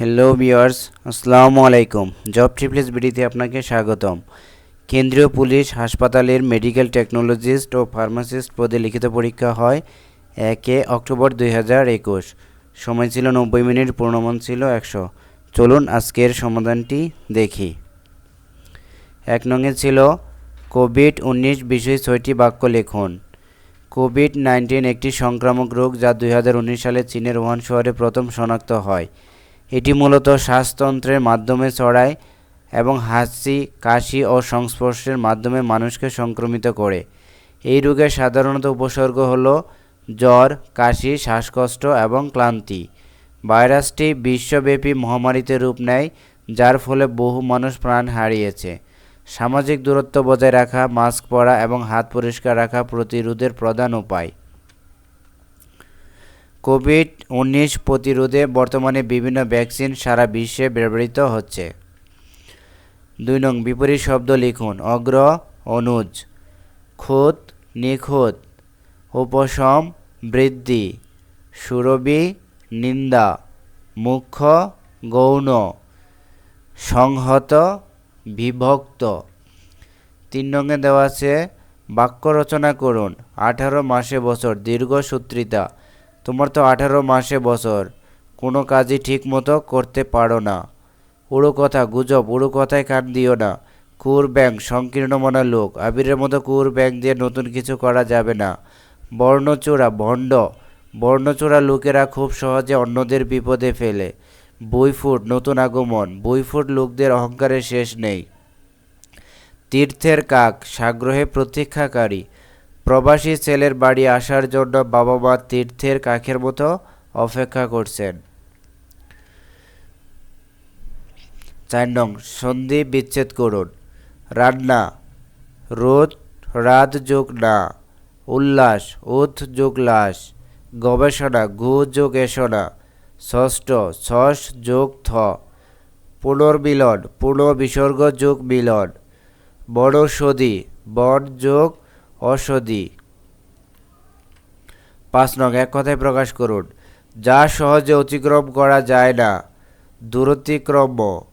Hello viewers আসসালামু আলাইকুম job ট্রিপলেস বিডিতে আপনাকে স্বাগতম। কেন্দ্রীয় পুলিশ, হাসপাতালের মেডিকেল টেকনোলজিস্ট ও ফার্মাসিস্ট পদে লিখিত পরীক্ষা হয় একে অক্টোবর দুই হাজার একুশ। সময় ছিল নব্বই মিনিট, পূর্ণমান ছিল একশো। চলুন আজকের সমাধানটি দেখি। এক নঙে ছিল কোভিড উনিশ বিষয়ে ছয়টি বাক্য লিখুন। কোভিড নাইন্টিন একটি সংক্রামক রোগ যা দুই হাজার উনিশ সালে চীনের ওয়ান শহরে প্রথম শনাক্ত হয়। এটি মূলত শ্বাসতন্ত্রের মাধ্যমে ছড়ায় এবং হাঁচি কাশি ও সংস্পর্শের মাধ্যমে মানুষকে সংক্রমিত করে। এই রোগের সাধারণত উপসর্গ হল জ্বর, কাশি, শ্বাসকষ্ট এবং ক্লান্তি। ভাইরাসটি বিশ্বব্যাপী মহামারীতে রূপ নেয়, যার ফলে বহু মানুষ প্রাণ হারিয়েছে। সামাজিক দূরত্ব বজায় রাখা, মাস্ক পরা এবং হাত পরিষ্কার রাখা প্রতিরোধের প্রধান উপায়। কোভিড উনিশ প্রতিরোধে বর্তমানে বিভিন্ন ভ্যাকসিন সারা বিশ্বে ব্যবহৃত হচ্ছে। দুই নং বিপরীত শব্দ লিখুন, অগ্র, অনুজ, খুদ নিখুঁত উপশম, বৃদ্ধি, সুরভি, নিন্দা, মুখ্য, গৌণ, সংহত, বিভক্ত। তিন রঙে দেওয়া আছে, বাক্য রচনা করুন, আঠারো মাসে বছর, দীর্ঘ সূত্রিতা। তোমার তো আঠারো মাসে বছর। কোনো কাজই ঠিক মতো করতে পারো না। উড়ো কথা, গুজব, উড়ো কথায় কান দিও না। কুর ব্যাংক সংকীর্ণ মনা লোক। আবিরের মতো কুর ব্যাংক দিয়ে নতুন কিছু করা যাবে না। বর্ণচূড়া ভণ্ড। বর্ণচূড়া লোকেরা খুব সহজে অন্যদের বিপদে ফেলে। বইফুট নতুন আগমন। বইফুট লোকদের অহংকারের শেষ নেই। তীর্থের কাক, সাগ্রহে প্রতীক্ষাকারী। প্রবাসী ছেলের বাড়ি আসার জন্য বাবা মা তীর্থের কাকের মতো অপেক্ষা করছেন। চার নং, সন্ধি বিচ্ছেদ করুন। রান্না রোদ রাত যোগ না, উল্লাস উথ যোগ লাস গবেষণা, গু যোগ এসনা, ষষ্ঠ, ছস যোগ থ, পুনর্মিলন পুনঃবিসর্গ যোগ মিলন, বনৌষধি, বন যোগ অসধি পাঁচ নং, এক কথায় প্রকাশ করুন। যা সহজে অতিক্রম করা যায় না। দূরতিক্রম্য।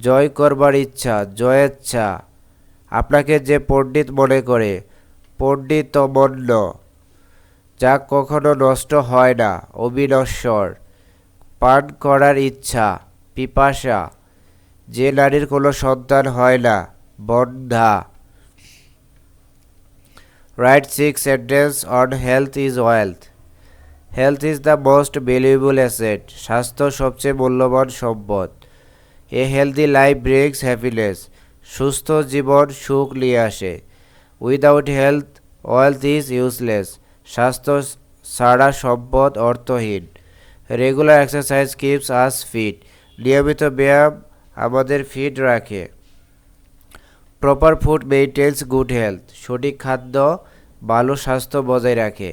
জয় করবার ইচ্ছা, জয়েচ্ছা। আপনাকে যে পণ্ডিত মনে করে পণ্ডিত পণ্ডিতমন্য। যা কখনো নষ্ট হয় না, অবিনশ্বর। পান করার ইচ্ছা, পিপাসা। যে নারীর কোনো সন্তান হয় না বন্ধা Write six sentences on health is wealth. Health is the most valuable asset. স্বাস্থ্য সবচেয়ে মূল্যবান সম্পদ. A healthy life brings happiness সুস্থ জীবন সুখ নিয়ে আসে। Without health wealth is useless স্বাস্থ্য ছাড়া সম্পদ অর্থহীন। Regular exercise keeps us fit নিয়মিত ব্যায়াম আমাদের ফিট রাখে। Proper food maintains good health সঠিক খাদ্য, ভালো স্বাস্থ্য বজায় রাখে।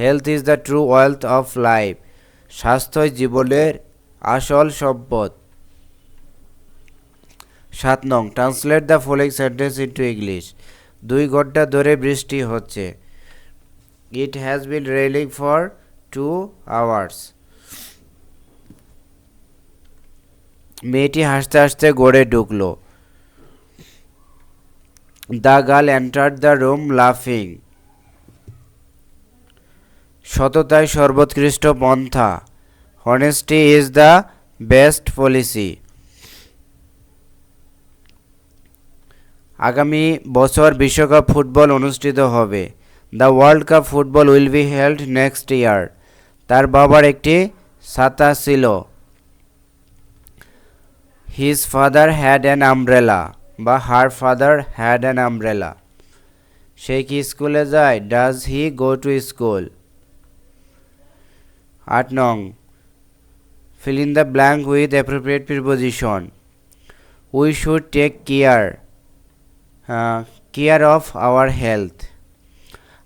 Health is the true wealth of life স্বাস্থ্যই জীবনের আসল সম্পদ। সাত নং translate the following sentence into English দুই ঘণ্টা ধরে বৃষ্টি হচ্ছে। It has been raining for two hours মেয়েটি হাসতে হাসতে গড়ে ঢুকলো। The girl enter the room লাফিং সততাই সর্বোৎকৃষ্ট পন্থা। Honesty is the best policy আগামী বছর বিশ্বকাপ ফুটবল অনুষ্ঠিত হবে। The world cup football will be held next year তার বাবার একটি ছাতা ছিল। His father had an umbrella বা her father had an umbrella সে কি স্কুলে যায়? Does he go to school আট নং। Fill in the blank with appropriate preposition we should take care care of our health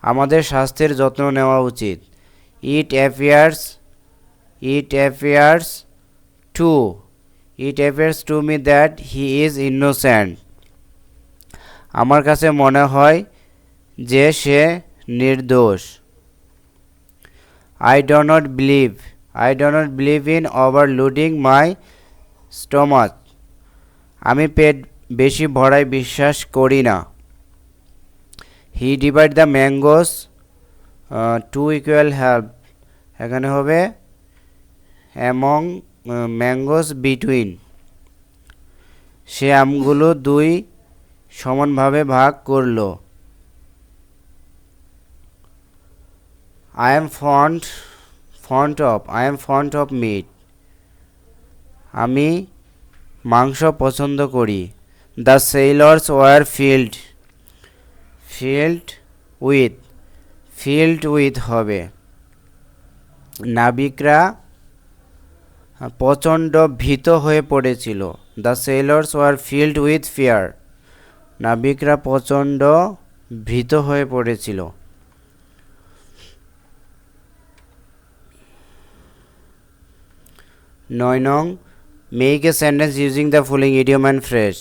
আমাদের স্বাস্থ্যের যত্ন নেওয়া উচিত। It appears it appears to it appears to me that he is innocent আমার কাছে মনে হয় যে সে নির্দোষ। I do not believe I do not believe in overloading my stomach আমি পেট বেশি ভরায় বিশ্বাস করি না। He divide the mangoes to equal halves এখানে হবে অ্যামং ম্যাঙ্গোস বিটুইন সে আমগুলো দুই সমানভাবে ভাগ করল। I am fond fond of I am fond of meat আমি মাংস পছন্দ করি। The sailors were filled filled with filled with হবে। নাবিকরা প্রচণ্ড ভীত হয়ে পড়েছিল। The sailors were filled with fear নাবিকরা প্রচণ্ড ভীত হয়ে পড়েছিল। নয় নং make a sentence using the following idiom and phrase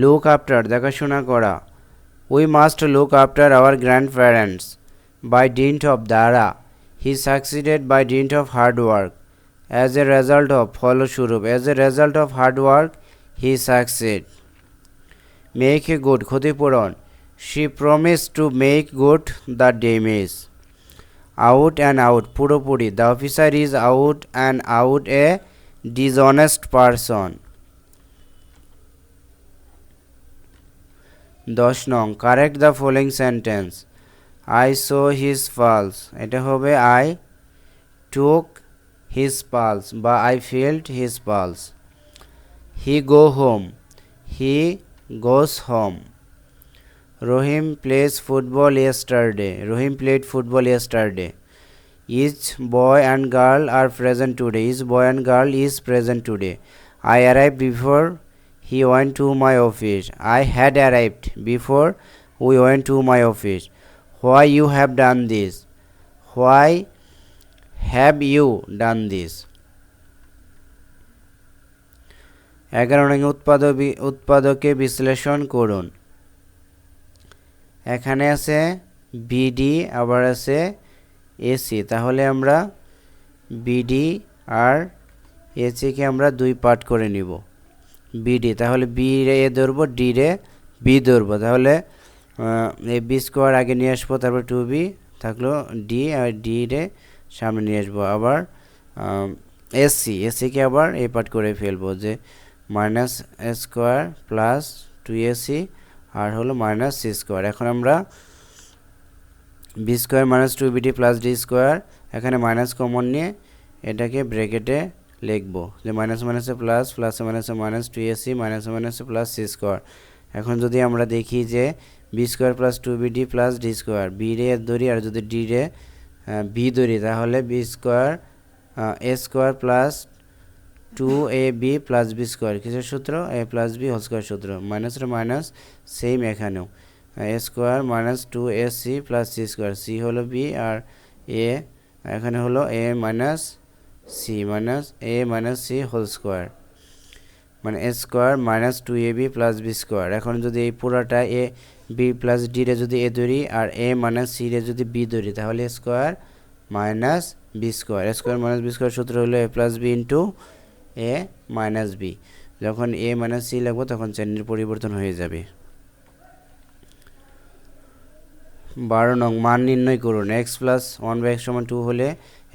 look after দেখাশোনা করা। We must look after our grandparents by dint of দ্বারা he succeeded by dint of hard work as a result of ফলস্বরূপ as a result of hard work he succeed make a good ক্ষতিপূরণ she promise to make good the damage out and out পুরোপুরি the officer is out and out a dishonest person দশ নং correct the following sentence I saw his pulse এটা হবে I took his pulse বা I felt his pulse he go home he goes home Rahim plays football yesterday. Rahim played football yesterday. Each boy and girl are present today each boy and girl is present today I arrive before he went to my office I had arrived before we went to my office why you have done this why have you done this. এগারো নং উৎপাদক উৎপাদকে বিশ্লেষণ করুন। এখানে আছে BD, আবার আছে এসি। তাহলে আমরা বিডি আর এসিকে আমরা দুই পার্ট করে নিব। বিডি, তাহলে বি রে এ ধরবো, ডি রে বি ধরবো। তাহলে এই বি স্কোয়ার আগে নিয়ে আসব, তারপর টু বি থাকল ডি, আর ডি রে সামনে নিয়ে আসব। আবার এসসি এসিকে আবার এই পার্ট করে ফেলব যে minus square plus two AC আর হলো মাইনাস সি স্কোয়ার এখন আমরা B square minus two BD plus D square এখানে মাইনাস কমন নিয়ে এটাকে ব্রেকেটে লিখব যে মাইনাস মাইনাসে প্লাস প্লাসে মাইনাসে মাইনাস টু এসি মাইনাসে মাইনাসে প্লাস সি স্কোয়ার এখন যদি আমরা দেখি যে B square plus two BD plus D square B রে ধরি আর যদি ডি রে বি ধরি তাহলে B square A square plus two A B plus B square, কিসের সূত্র? A plus B whole square সূত্র মাইনাসের মাইনাস সেম এখানেও। A square minus two A C plus C square, C হলো বি আর এ এখানে হলো A minus C, minus A minus C whole square. মানে A square minus two A B plus B square. এখন যদি এই পুরাটা এ বি প্লাস ডি রে যদি এ ধরি আর এ মাইনাস সি রে যদি বি ধরি তাহলে square minus B square. Square minus B square সূত্র হলো A plus B into A minus B. যখন এ মাইনাস সি লাগবো, তখন শ্রেণির পরিবর্তন হয়ে যাবে। বারো নং, মান নির্ণয় করুন। X plus one by X সমান টু হলে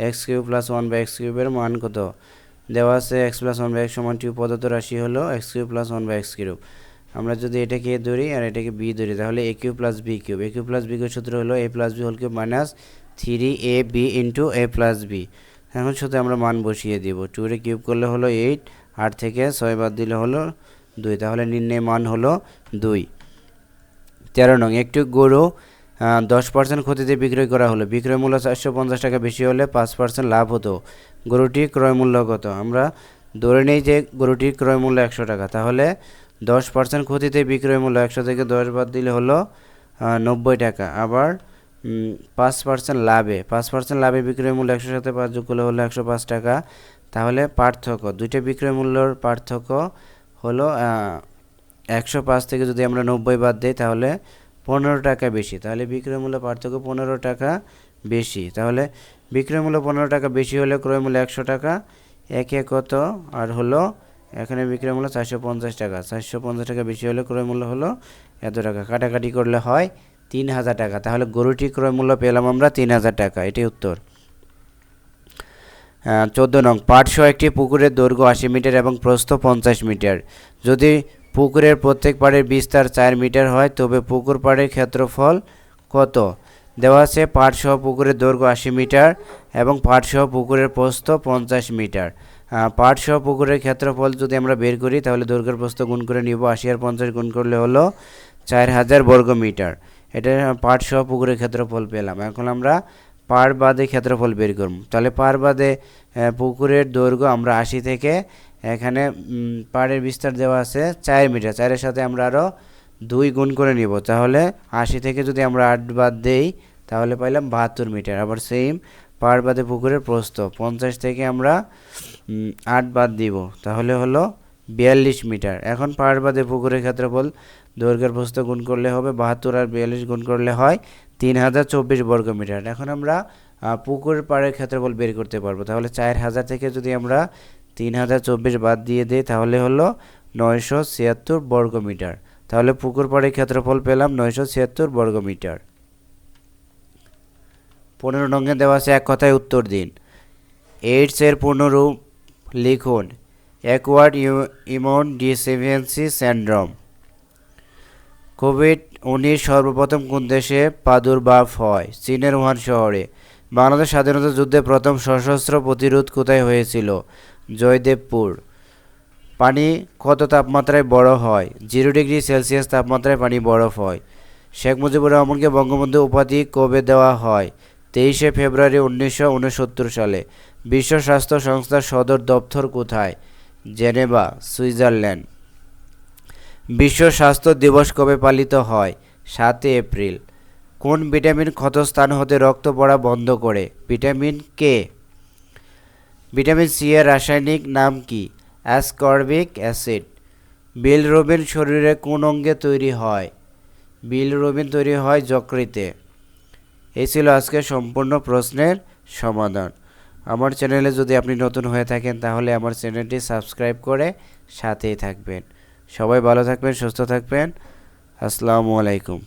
X cube plus one by X কিউবের মান কত? দেওয়া আছে X plus one by X সমান টু পদার্থ রাশি হলো X cube plus one by X cube. আমরা যদি এটাকে এ ধরি আর এটাকে বি ধরি, তাহলে A cube plus B cube. A cube plus B cube সূত্র হলো A plus B whole cube minus three A B into A plus B এখন শুধু আমরা মান বসিয়ে দিব। টুরে কিউব করলে হলো এইট আট থেকে ছয় বাদ দিলে হলো দুই। তাহলে নির্ণয় মান হলো দুই। তেরো নং, একটি গরু দশ পার্সেন্ট ক্ষতিতে বিক্রয় করা হলো। বিক্রয় মূল্য চারশো পঞ্চাশ টাকা বেশি হলে পাঁচ পার্সেন্ট লাভ হতো। গরুটির ক্রয় মূল্য কত? আমরা ধরে নেই যে গরুটির ক্রয় মূল্য একশো টাকা। তাহলে দশ পার্সেন্ট ক্ষতিতে বিক্রয় মূল্য একশো থেকে দশ বাদ দিলে হলো নব্বই টাকা। আবার পাঁচ পার্সেন্ট লাভে। পাঁচ পার্সেন্ট লাভে বিক্রয় মূল্য একশো সাথে পাঁচ যোগ করলে হলো একশো পাঁচ টাকা। তাহলে পার্থক্য, দুইটা বিক্রয় মূল্যর পার্থক্য হলো একশো পাঁচ থেকে যদি আমরা নব্বই বাদ দিই, তাহলে পনেরো টাকা বেশি। তাহলে বিক্রয় মূল্য পার্থক্য পনেরো টাকা বেশি। তাহলে বিক্রয় মূল্য পনেরো টাকা বেশি হলে ক্রয় মূল্য একশো টাকা। একে কত? আর হলো এখানে বিক্রয় মূল্য চারশো পঞ্চাশ টাকা। চারশো পঞ্চাশ টাকা বেশি হলে ক্রয় মূল্য হলো এত টাকা। কাটাকাটি করলে হয় তিন হাজার টাকা। তাহলে গরুটি ক্রয় মূল্য পেলাম আমরা তিন হাজার টাকা। এটি উত্তর। চোদ্দ নং পাটশো একটি পুকুরের দৈর্ঘ্য আশি মিটার এবং প্রস্থ পঞ্চাশ মিটার। যদি পুকুরের প্রত্যেক পাড়ের বিস্তার চার মিটার হয়, তবে পুকুর পাড়ের ক্ষেত্রফল কত? দেওয়া আছে পাটসহ পুকুরের দৈর্ঘ্য আশি মিটার এবং পাটসহ পুকুরের প্রস্থ পঞ্চাশ মিটার। পাটসহ পুকুরের ক্ষেত্রফল যদি আমরা বের করি, তাহলে দৈর্ঘ্যের প্রস্থ গুণ করে নিব আশি আর পঞ্চাশ গুণ করলে হলো চার হাজার বর্গ মিটার। এটা পাটসহ পুকুরের ক্ষেত্রফল পেলাম। এখন আমরা পার বাদে ক্ষেত্রফল বের করব। তাহলে পার বাদে পুকুরের দৈর্ঘ্য আমরা আশি থেকে এখানে পাড়ের বিস্তার দেওয়া আছে চার মিটার। চারের সাথে আমরা আরও দুই গুণ করে নিব। তাহলে আশি থেকে যদি আমরা আট বাদ দেই, তাহলে পাইলাম বাহাত্তর মিটার। আবার সেম পার বাদে পুকুরের প্রস্থ। পঞ্চাশ থেকে আমরা আট বাদ দিব। তাহলে হলো বিয়াল্লিশ মিটার। এখন পার বাদে পুকুরের ক্ষেত্রফল, দৈর্ঘ্যের প্রস্থ গুণ করলে হবে বাহাত্তর আর বিয়াল্লিশ গুণ করলে হয় তিন হাজার চব্বিশ বর্গ মিটার। এখন আমরা পুকুরের পাড়ের ক্ষেত্রফল বের করতে পারব। তাহলে চার হাজার থেকে যদি আমরা তিন হাজার চব্বিশ বাদ দিয়ে দিই, তাহলে হলো নয়শো ছিয়াত্তর বর্গ মিটার। তাহলে পুকুর পাড়ের ক্ষেত্রফল পেলাম নয়শো ছিয়াত্তর বর্গ মিটার। পনেরো নঙ্গে দেওয়া আছে এক কথায় উত্তর দিন। এইডসের পূর্ণরূপ লিখুন অ্যাকওয়ার্ড ইমন ডিসেভিয়েন্সি স্যান্ড্রম। কোভিড উনিশ সর্বপ্রথম কোন দেশে প্রাদুর্ভাব হয়? চীনের উহান শহরে। বাংলাদেশ স্বাধীনতা যুদ্ধে প্রথম সশস্ত্র প্রতিরোধ কোথায় হয়েছিল? জয়দেবপুর। পানি কত তাপমাত্রায় বড় হয়? জিরো ডিগ্রি সেলসিয়াস তাপমাত্রায় পানি বরফ হয়। শেখ মুজিবুর রহমানকে বঙ্গবন্ধু উপাধি কবে দেওয়া হয়? তেইশে ফেব্রুয়ারি উনিশশো উনসত্তর সালে বিশ্ব স্বাস্থ্য সংস্থার সদর দপ্তর কোথায়? Geneva, Switzerland. বিশ্ব স্বাস্থ্য দিবস কবে পালিত হয়? সাতই এপ্রিল। কোন ভিটামিন ক্ষতস্থান হতে রক্ত পড়া বন্ধ করে? Vitamin K? ভিটামিন সি এর রাসায়নিক নাম কি? Ascorbic acid. বিল রবিন শরীরে কোন অঙ্গে তৈরি হয়? বিল রবিন তৈরি হয় যকৃতে। এই ছিল আজকে সম্পূর্ণ প্রশ্নের সমাধান। আমার চ্যানেলে যদি আপনি নতুন হয়ে থাকেন, তাহলে আমার চ্যানেলটি সাবস্ক্রাইব করে সাথেই থাকবেন। সবাই ভালো থাকবেন, সুস্থ থাকবেন। আসসালামু আলাইকুম।